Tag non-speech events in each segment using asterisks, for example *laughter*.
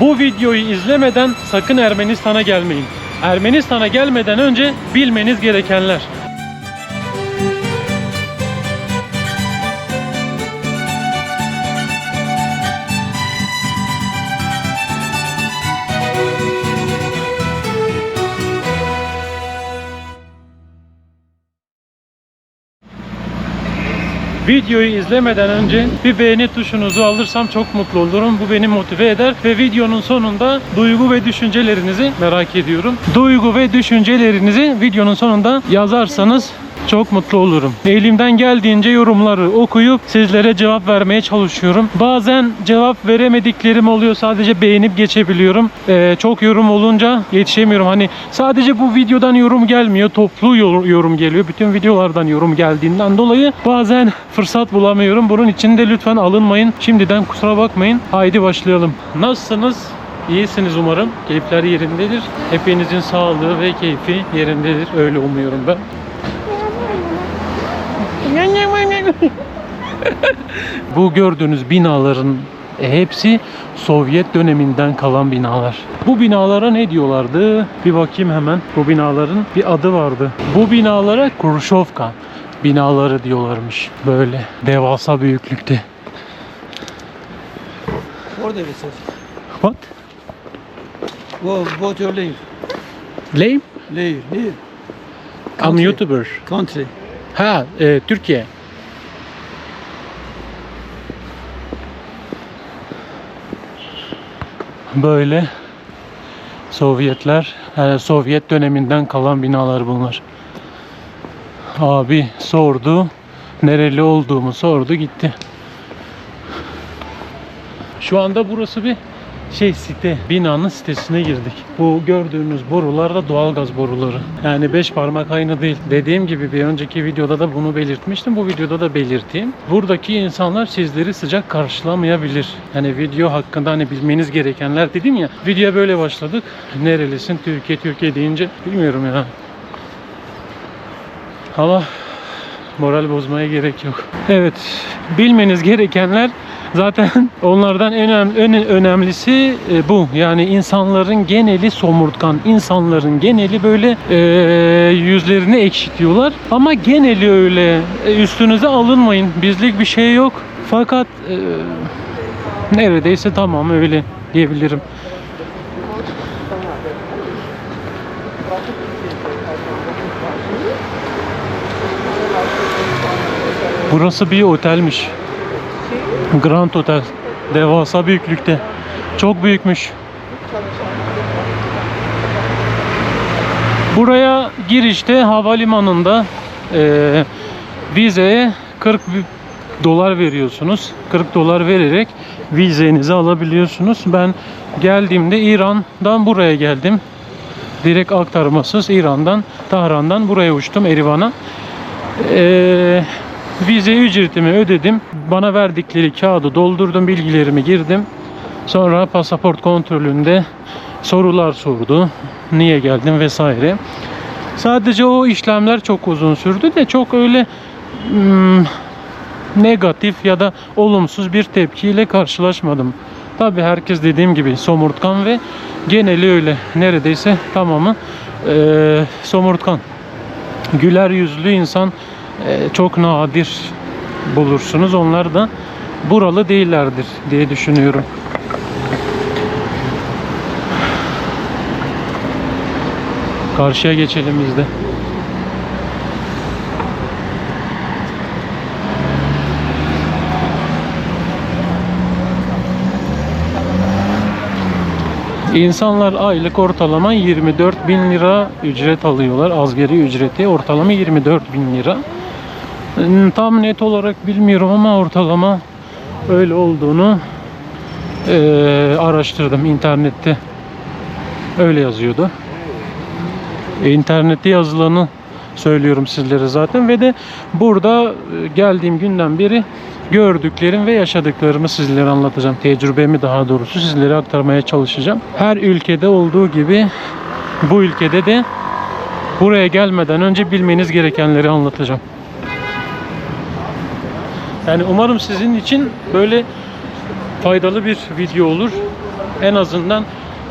Bu videoyu izlemeden sakın Ermenistan'a gelmeyin. Ermenistan'a gelmeden önce bilmeniz gerekenler. Videoyu izlemeden önce bir beğeni tuşunuzu alırsam çok mutlu olurum. Bu beni motive eder ve videonun sonunda duygu ve düşüncelerinizi merak ediyorum. Duygu ve düşüncelerinizi videonun sonunda yazarsanız çok mutlu olurum. Elimden geldiğince yorumları okuyup sizlere cevap vermeye çalışıyorum. Bazen cevap veremediklerim oluyor. Sadece beğenip geçebiliyorum. Ee, çok yorum olunca yetişemiyorum. Hani sadece bu videodan yorum gelmiyor. Toplu yor- yorum geliyor. Bütün videolardan yorum geldiğinden dolayı bazen *laughs* fırsat bulamıyorum. Bunun için de lütfen alınmayın. Şimdiden kusura bakmayın. Haydi başlayalım. Nasılsınız? İyisiniz umarım. Keyifler yerindedir. Hepinizin sağlığı ve keyfi yerindedir. Öyle umuyorum ben. *laughs* Bu gördüğünüz binaların hepsi Sovyet döneminden kalan binalar. Bu binalara ne diyorlardı? Bir bakayım hemen. Bu binaların bir adı vardı. Bu binalara Kurşovka binaları diyorlarmış. Böyle devasa büyüklükte. Orada mesela. What? Wo, what your live? Lame? Live, live. I'm. YouTuber. Country. Ha, e, Türkiye. Böyle Sovyetler, e, Sovyet döneminden kalan binalar bunlar. Abi sordu, nereli olduğumu sordu gitti. Şu anda burası bir şey site, binanın sitesine girdik. Bu gördüğünüz borular da doğalgaz boruları. Yani beş parmak aynı değil. Dediğim gibi bir önceki videoda da bunu belirtmiştim. Bu videoda da belirteyim. Buradaki insanlar sizleri sıcak karşılamayabilir. Yani video hakkında hani bilmeniz gerekenler dedim ya. Videoya böyle başladık. Nerelisin? Türkiye, Türkiye deyince bilmiyorum ya. Ama moral bozmaya gerek yok. Evet, bilmeniz gerekenler zaten *laughs* onlardan en en önemlisi e, bu. Yani insanların geneli somurtkan, insanların geneli böyle e, yüzlerini ekşitiyorlar. Ama geneli öyle. E, üstünüze alınmayın. Bizlik bir şey yok. Fakat e, neredeyse tamam öyle diyebilirim. Burası bir otelmiş. Grand Otel. Devasa büyüklükte. Çok büyükmüş. Buraya girişte havalimanında eee vizeye 40 bi- dolar veriyorsunuz. 40 dolar vererek vizenizi alabiliyorsunuz. Ben geldiğimde İran'dan buraya geldim. Direkt aktarmasız İran'dan, Tahran'dan buraya uçtum Erivan'a. Eee vize ücretimi ödedim. Bana verdikleri kağıdı doldurdum, bilgilerimi girdim. Sonra pasaport kontrolünde sorular sordu. Niye geldim vesaire. Sadece o işlemler çok uzun sürdü de çok öyle hmm, negatif ya da olumsuz bir tepkiyle karşılaşmadım. Tabi herkes dediğim gibi somurtkan ve geneli öyle. Neredeyse tamamı eee, somurtkan. Güler yüzlü insan e, çok nadir bulursunuz. Onlar da buralı değillerdir diye düşünüyorum. Karşıya geçelim biz de. İnsanlar aylık ortalama 24 bin lira ücret alıyorlar. Asgari ücreti ortalama 24 bin lira. Hmm, Tam net olarak bilmiyorum ama ortalama öyle olduğunu eee, araştırdım internette. Öyle yazıyordu. E, İnternette yazılanı söylüyorum sizlere zaten ve de burada e, geldiğim günden beri gördüklerim ve yaşadıklarımı sizlere anlatacağım. Tecrübemi daha doğrusu sizlere aktarmaya çalışacağım. Her ülkede olduğu gibi bu ülkede de buraya gelmeden önce bilmeniz gerekenleri anlatacağım. Yani umarım sizin için böyle faydalı bir video olur. En azından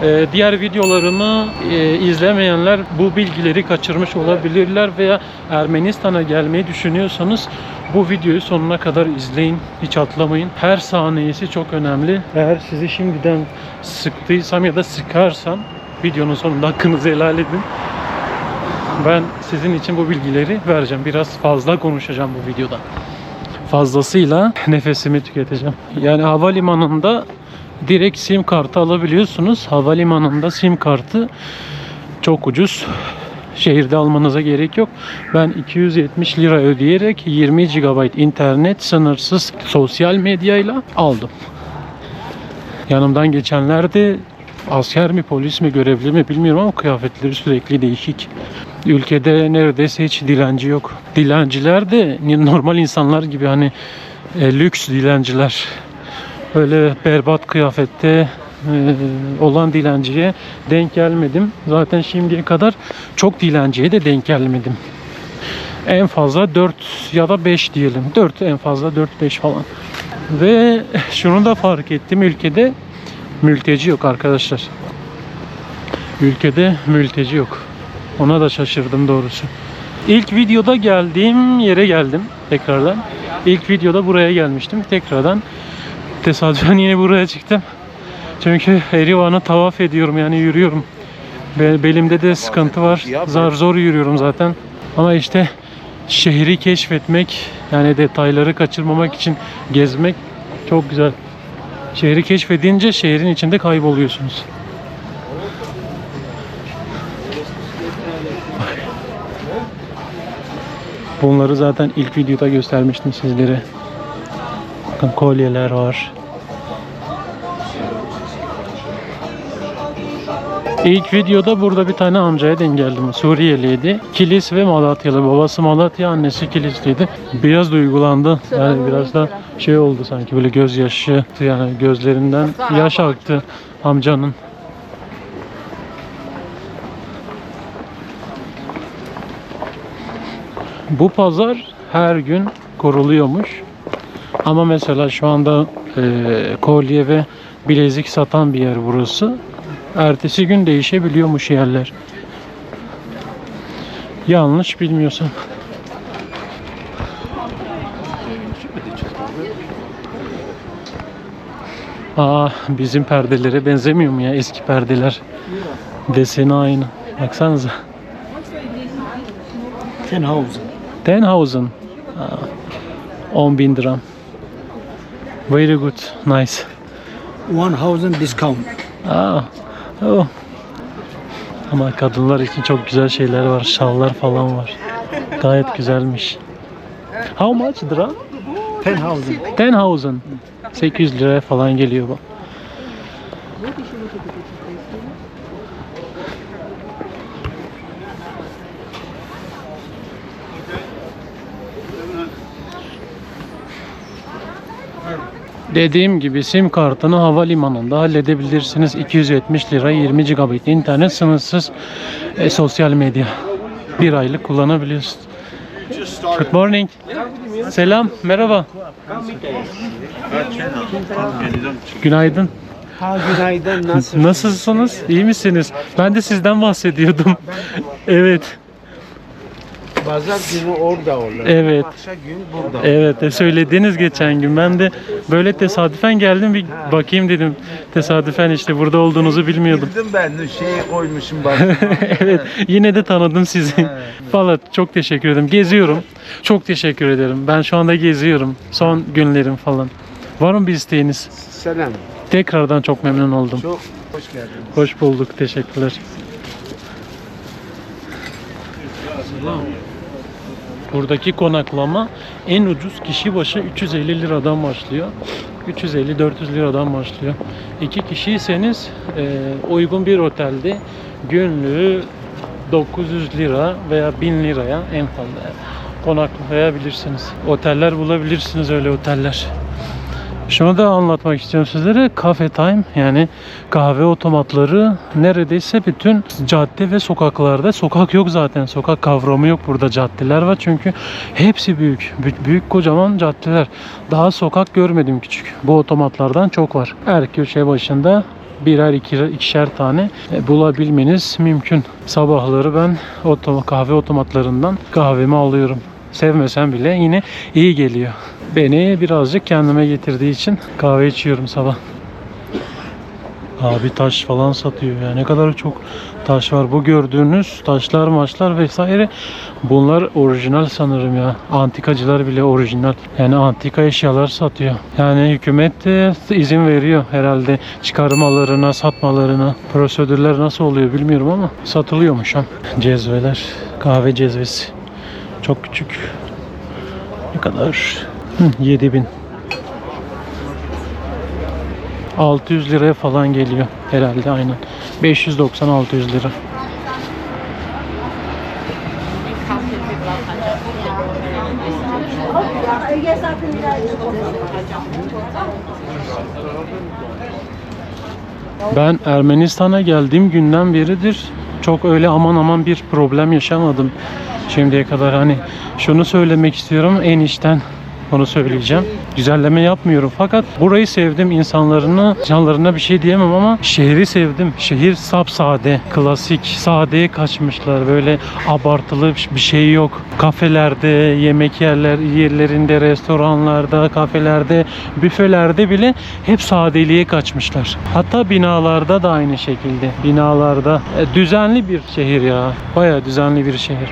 e, diğer videolarımı e, izlemeyenler bu bilgileri kaçırmış olabilirler veya Ermenistan'a gelmeyi düşünüyorsanız bu videoyu sonuna kadar izleyin. Hiç atlamayın. Her saniyesi çok önemli. Eğer sizi şimdiden sıktıysam ya da sıkarsam videonun sonunda hakkınızı helal edin. Ben sizin için bu bilgileri vereceğim. Biraz fazla konuşacağım bu videoda. Fazlasıyla nefesimi tüketeceğim. Yani havalimanında direkt sim kartı alabiliyorsunuz. Havalimanında sim kartı çok ucuz. Şehirde almanıza gerek yok. Ben 270 lira ödeyerek 20 GB internet sınırsız sosyal medyayla aldım. Yanımdan geçenler de asker mi polis mi görevli mi bilmiyorum ama kıyafetleri sürekli değişik. Ülkede neredeyse hiç dilenci yok. Dilenciler de normal insanlar gibi hani e, lüks dilenciler. Öyle berbat kıyafette e, olan dilenciye denk gelmedim. Zaten şimdiye kadar çok dilenciye de denk gelmedim. En fazla 4 ya da 5 diyelim. 4 en fazla 4-5 falan. Ve şunu da fark ettim ülkede mülteci yok arkadaşlar. Ülkede mülteci yok. Ona da şaşırdım doğrusu. İlk videoda geldiğim yere geldim tekrardan. İlk videoda buraya gelmiştim. Tekrardan tesadüfen yine buraya çıktım. Çünkü Erivan'ı tavaf ediyorum yani yürüyorum. Be- belimde de sıkıntı var. Zar zor yürüyorum zaten. Ama işte şehri keşfetmek yani detayları kaçırmamak için gezmek çok güzel. Şehri keşfedince şehrin içinde kayboluyorsunuz. Bunları zaten ilk videoda göstermiştim sizlere. Bakın kolyeler var. İlk videoda burada bir tane amcaya denk geldim. Suriyeliydi. Kilis ve Malatyalı. Babası Malatya, annesi Kilisliydi. Biraz duygulandı. Yani biraz da şey oldu sanki böyle gözyaşı yani gözlerinden yaş aktı amcanın. Bu pazar her gün kuruluyormuş. Ama mesela şu anda e, kolye ve bilezik satan bir yer burası. Ertesi gün değişebiliyormuş yerler. Yanlış bilmiyorsam. Aa bizim perdelere benzemiyor mu ya eski perdeler? Deseni aynı. Baksanıza. Tenhausen. Tenhausen. Aa, 10 bin dirham. Very good. Nice. 1000 discount. Aa, oh. Ama kadınlar için çok güzel şeyler var. Şallar falan var. Gayet güzelmiş. How much dirham? 10,000. 10,000. 800 liraya falan geliyor bu. Dediğim gibi sim kartını havalimanında halledebilirsiniz. 270 lira 20 GB internet sınırsız e, sosyal medya. Bir aylık kullanabiliyorsun. Good morning. Selam, merhaba. Günaydın. Ha günaydın nasıl? Nasılsınız? İyi misiniz? Ben de sizden bahsediyordum. Evet, Pazar günü orada olur. Evet. Akşam gün burada. evet. e, Söylediniz geçen gün. Ben de böyle tesadüfen geldim bir bakayım dedim. Tesadüfen işte burada olduğunuzu bilmiyordum. Bildim ben de şeyi koymuşum bak. *laughs* evet, yine de tanıdım sizi. Valla çok teşekkür ederim. Geziyorum. Çok teşekkür ederim. Ben şu anda geziyorum. Son günlerim falan. Var mı bir isteğiniz? Selam. Tekrardan çok memnun oldum. Çok hoş geldin. Hoş bulduk. Teşekkürler. Buradaki konaklama en ucuz kişi başı 350 liradan başlıyor. 350-400 liradan başlıyor. İki kişiyseniz e, uygun bir otelde günlüğü 900 lira veya 1000 liraya en fazla konaklayabilirsiniz. Oteller bulabilirsiniz öyle oteller. Şunu da anlatmak istiyorum sizlere. Cafe Time yani kahve otomatları neredeyse bütün cadde ve sokaklarda. Sokak yok zaten. Sokak kavramı yok burada. Caddeler var çünkü hepsi büyük. Büyük, kocaman caddeler. Daha sokak görmedim küçük. Bu otomatlardan çok var. Her köşe başında birer iki, ikişer tane e, bulabilmeniz mümkün. Sabahları ben otom kahve otomatlarından kahvemi alıyorum. Sevmesem bile yine iyi geliyor. Beni birazcık kendime getirdiği için kahve içiyorum sabah. Abi taş falan satıyor ya. Ne kadar çok taş var. Bu gördüğünüz taşlar, maçlar vesaire bunlar orijinal sanırım ya. Antikacılar bile orijinal. Yani antika eşyalar satıyor. Yani hükümet de izin veriyor herhalde çıkarmalarına, satmalarına. Prosedürler nasıl oluyor bilmiyorum ama satılıyormuş ha. Cezveler, kahve cezvesi. Çok küçük. Ne kadar? Hı, 7000. 600 liraya falan geliyor herhalde aynen. 590-600 lira. Ben Ermenistan'a geldiğim günden beridir çok öyle aman aman bir problem yaşamadım şimdiye kadar. Hani şunu söylemek istiyorum en içten onu söyleyeceğim. Güzelleme yapmıyorum fakat burayı sevdim insanlarını, canlarına bir şey diyemem ama şehri sevdim. Şehir sapsade, klasik, sadeye kaçmışlar. Böyle abartılı bir şey yok. Kafelerde, yemek yerler yerlerinde, restoranlarda, kafelerde, büfelerde bile hep sadeliğe kaçmışlar. Hatta binalarda da aynı şekilde. Binalarda e, düzenli bir şehir ya. Bayağı düzenli bir şehir.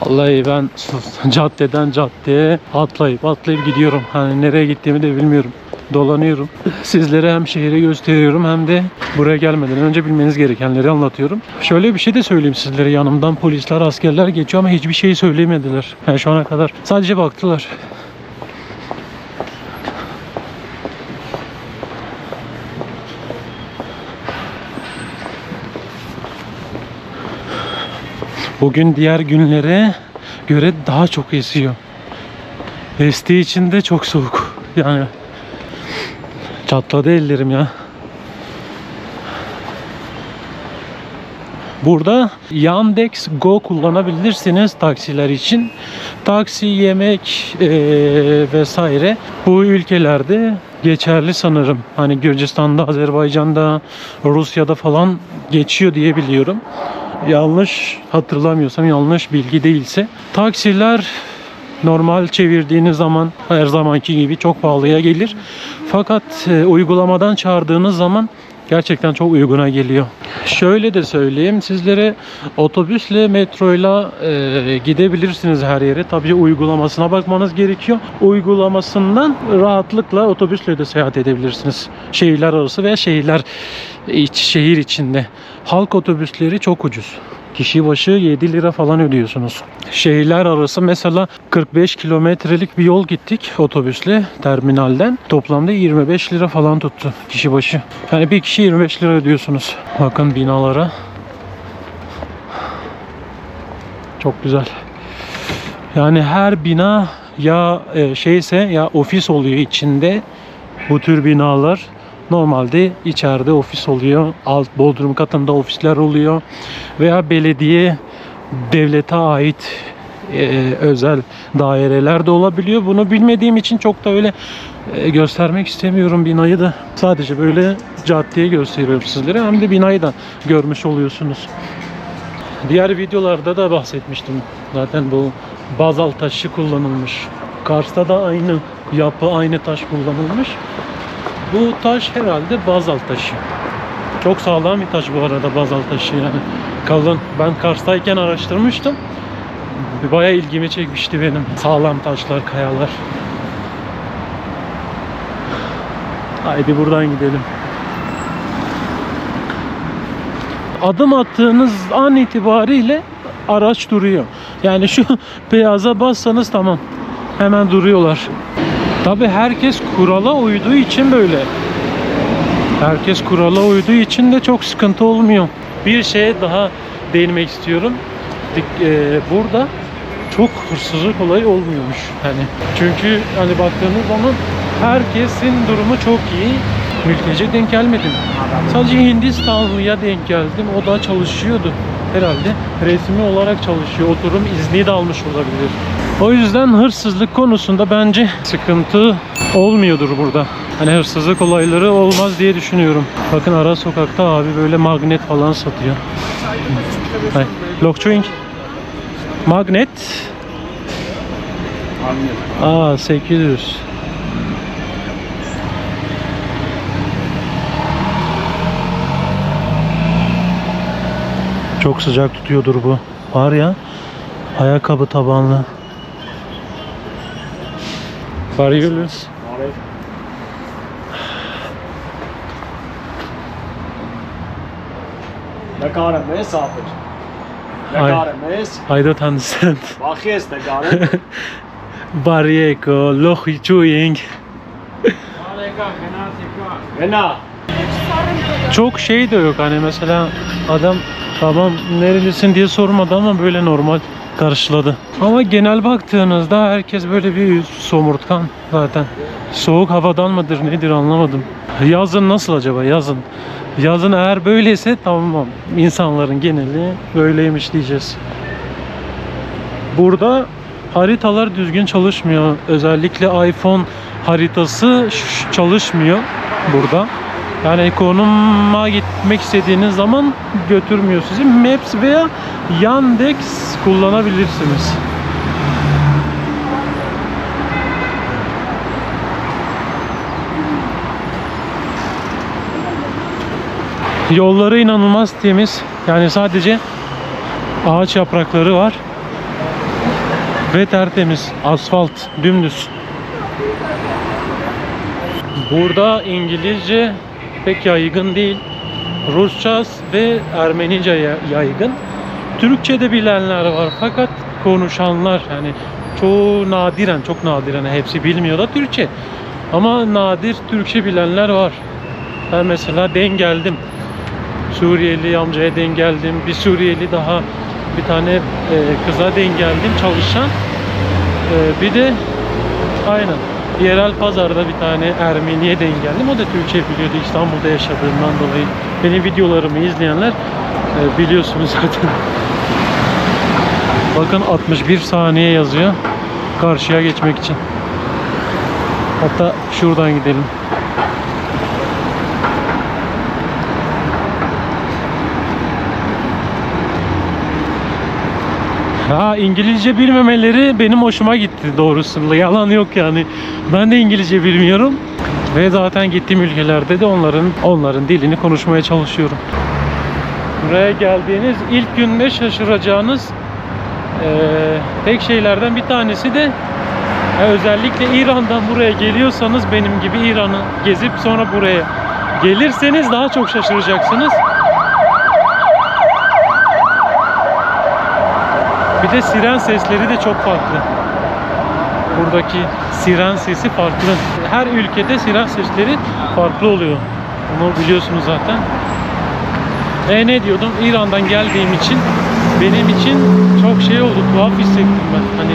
Vallahi ben *laughs* caddeden caddeye atlayıp atlayıp gidiyorum. Hani nereye gittiğimi de bilmiyorum. Dolanıyorum. Sizlere hem şehri gösteriyorum hem de buraya gelmeden önce bilmeniz gerekenleri anlatıyorum. Şöyle bir şey de söyleyeyim sizlere. Yanımdan polisler, askerler geçiyor ama hiçbir şey söylemediler. Yani şu ana kadar sadece baktılar. Bugün diğer günlere göre daha çok esiyor. Estiği için de çok soğuk. Yani çatladı ellerim ya. Burada Yandex Go kullanabilirsiniz taksiler için. Taksi, yemek eee, vesaire bu ülkelerde geçerli sanırım. Hani Gürcistan'da, Azerbaycan'da, Rusya'da falan geçiyor diye biliyorum. Yanlış hatırlamıyorsam yanlış bilgi değilse. Taksiler normal çevirdiğiniz zaman her zamanki gibi çok pahalıya gelir. Fakat e, uygulamadan çağırdığınız zaman gerçekten çok uyguna geliyor. Şöyle de söyleyeyim sizlere otobüsle metroyla e, gidebilirsiniz her yere. Tabii uygulamasına bakmanız gerekiyor. Uygulamasından rahatlıkla otobüsle de seyahat edebilirsiniz. Şehirler arası veya şehirler iç şehir içinde. Halk otobüsleri çok ucuz. Kişi başı 7 lira falan ödüyorsunuz. Şehirler arası mesela 45 kilometrelik bir yol gittik otobüsle terminalden. Toplamda 25 lira falan tuttu kişi başı. Yani bir kişi 25 lira ödüyorsunuz. Bakın binalara. Çok güzel. Yani her bina ya e, şeyse ya ofis oluyor içinde bu tür binalar. Normalde içeride ofis oluyor. Alt bodrum katında ofisler oluyor. Veya belediye devlete ait e, özel daireler de olabiliyor. Bunu bilmediğim için çok da öyle e, göstermek istemiyorum binayı da. Sadece böyle caddeye gösteriyorum sizlere. Hem de binayı da görmüş oluyorsunuz. Diğer videolarda da bahsetmiştim. Zaten bu bazalt taşı kullanılmış. Kars'ta da aynı yapı, aynı taş kullanılmış. Bu taş herhalde bazalt taşı. Çok sağlam bir taş bu arada bazalt taşı yani. Kalın. Ben Kars'tayken araştırmıştım. Bayağı ilgimi çekmişti benim. Sağlam taşlar, kayalar. Haydi buradan gidelim. Adım attığınız an itibariyle araç duruyor. Yani şu *laughs* beyaza bassanız tamam. Hemen duruyorlar. Tabi herkes kurala uyduğu için böyle. Herkes kurala uyduğu için de çok sıkıntı olmuyor. Bir şeye daha değinmek istiyorum. E, burada çok hırsızlık olayı olmuyormuş. Hani çünkü hani baktığınız zaman herkesin durumu çok iyi. Mülteci denk gelmedim. Sadece Hindistanlıya denk geldim. O da çalışıyordu herhalde. Resmi olarak çalışıyor. Oturum izni de almış olabilir. O yüzden hırsızlık konusunda bence sıkıntı olmuyordur burada. Hani hırsızlık olayları olmaz diye düşünüyorum. Bakın ara sokakta abi böyle magnet falan satıyor. Hay. Lockchewing. Magnet. Aa 800. Çok sıcak tutuyordur bu. Var ya ayakkabı tabanlı. Varıyoruz. Nagara mes abi. Nagara mes. I don't understand. Bakhes Nagara. Barrieko, Lochichewing. Gena. Çok şey de yok hani mesela adam tamam nerelisin diye sormadı ama böyle normal karşıladı. Ama genel baktığınızda herkes böyle bir somurtkan zaten. Soğuk havadan mıdır nedir anlamadım. Yazın nasıl acaba yazın? Yazın eğer böyleyse tamam insanların geneli böyleymiş diyeceğiz. Burada haritalar düzgün çalışmıyor. Özellikle iPhone haritası çalışmıyor burada. Yani konuma gitmek istediğiniz zaman götürmüyor sizi. Maps veya Yandex kullanabilirsiniz. Yolları inanılmaz temiz. Yani sadece ağaç yaprakları var. Ve tertemiz. Asfalt dümdüz. Burada İngilizce pek yaygın değil. Rusça ve Ermenice ya- yaygın. Türkçe de bilenler var fakat konuşanlar yani çoğu nadiren çok nadiren hepsi bilmiyor da Türkçe. Ama nadir Türkçe bilenler var. Ben mesela denk geldim. Suriyeli amcaya denk geldim. Bir Suriyeli daha bir tane e, kıza denk geldim çalışan. E, bir de aynen yerel pazarda bir tane Ermeniye denk geldim. O da Türkçe biliyordu İstanbul'da yaşadığından dolayı. Benim videolarımı izleyenler e, biliyorsunuz zaten. Bakın 61 saniye yazıyor karşıya geçmek için. Hatta şuradan gidelim. Ha İngilizce bilmemeleri benim hoşuma gitti doğrusu. *laughs* Yalan yok yani. Ben de İngilizce bilmiyorum. Ve zaten gittiğim ülkelerde de onların onların dilini konuşmaya çalışıyorum. Buraya geldiğiniz ilk günde şaşıracağınız eee, tek şeylerden bir tanesi de ya özellikle İran'dan buraya geliyorsanız benim gibi İran'ı gezip sonra buraya gelirseniz daha çok şaşıracaksınız. De siren sesleri de çok farklı. Buradaki siren sesi farklı. Her ülkede siren sesleri farklı oluyor. Onu biliyorsunuz zaten. E ne diyordum? İran'dan geldiğim için benim için çok şey oldu. Tuhaf hissettim ben. Hani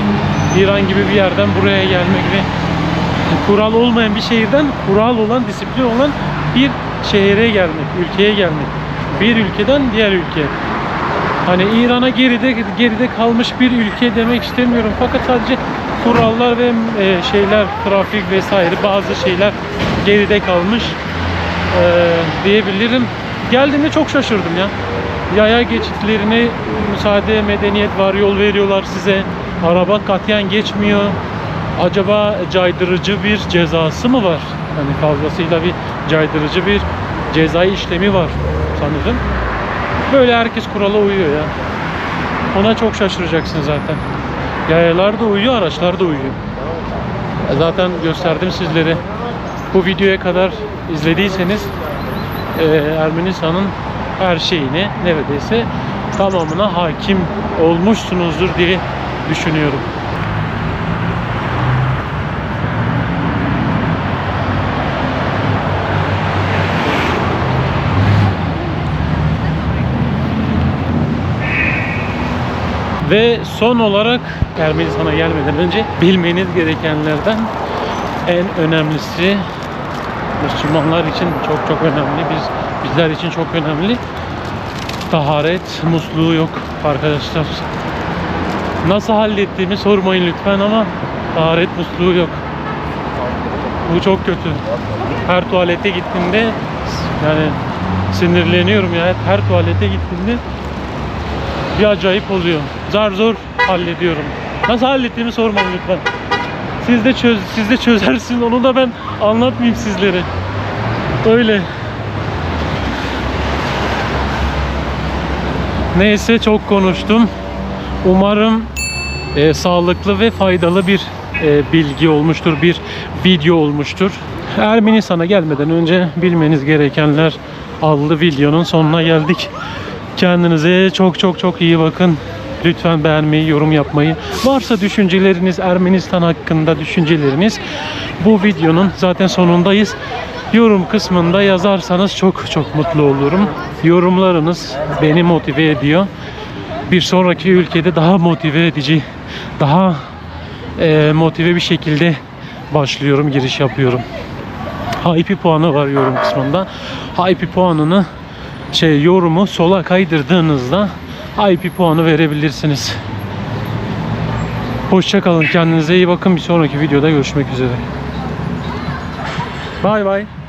İran gibi bir yerden buraya gelmek ve kural olmayan bir şehirden kural olan, disiplin olan bir şehire gelmek, ülkeye gelmek. Bir ülkeden diğer ülkeye. Hani İran'a geride geride kalmış bir ülke demek istemiyorum. Fakat sadece kurallar ve e, şeyler, trafik vesaire bazı şeyler geride kalmış e, diyebilirim. Geldiğimde çok şaşırdım ya. Yaya geçitlerine müsaade, medeniyet var, yol veriyorlar size. Araba katiyen geçmiyor. Acaba caydırıcı bir cezası mı var? Hani fazlasıyla bir caydırıcı bir cezai işlemi var sanırım. Böyle herkes kurala uyuyor ya. Ona çok şaşıracaksın zaten. Yayalar da uyuyor, araçlar da uyuyor. Zaten gösterdim sizlere. Bu videoya kadar izlediyseniz eee, Ermenistan'ın her şeyine neredeyse tamamına hakim olmuşsunuzdur diye düşünüyorum. Ve son olarak Ermenistan'a gelmeden önce bilmeniz gerekenlerden en önemlisi Müslümanlar için çok çok önemli. Biz bizler için çok önemli. Taharet musluğu yok arkadaşlar. Nasıl hallettiğimi sormayın lütfen ama taharet musluğu yok. Bu çok kötü. Her tuvalete gittiğimde yani sinirleniyorum ya. Her tuvalete gittiğimde bir acayip oluyor. Zar zor hallediyorum. Nasıl hallettiğimi sormayın lütfen. Siz de çöz siz de çözersiniz onu da ben anlatmayayım sizlere. Öyle. Neyse çok konuştum. Umarım e, sağlıklı ve faydalı bir e, bilgi olmuştur, bir video olmuştur. Ermenistan'a gelmeden önce bilmeniz gerekenler adlı videonun sonuna geldik. Kendinize çok çok çok iyi bakın. Lütfen beğenmeyi, yorum yapmayı. Varsa düşünceleriniz Ermenistan hakkında düşünceleriniz bu videonun zaten sonundayız. Yorum kısmında yazarsanız çok çok mutlu olurum. Yorumlarınız beni motive ediyor. Bir sonraki ülkede daha motive edici, daha eee, motive bir şekilde başlıyorum, giriş yapıyorum. IP puanı var yorum kısmında. IP puanını şey yorumu sola kaydırdığınızda IP puanı verebilirsiniz. Hoşça kalın. Kendinize iyi bakın. Bir sonraki videoda görüşmek üzere. Bay bay. Ay.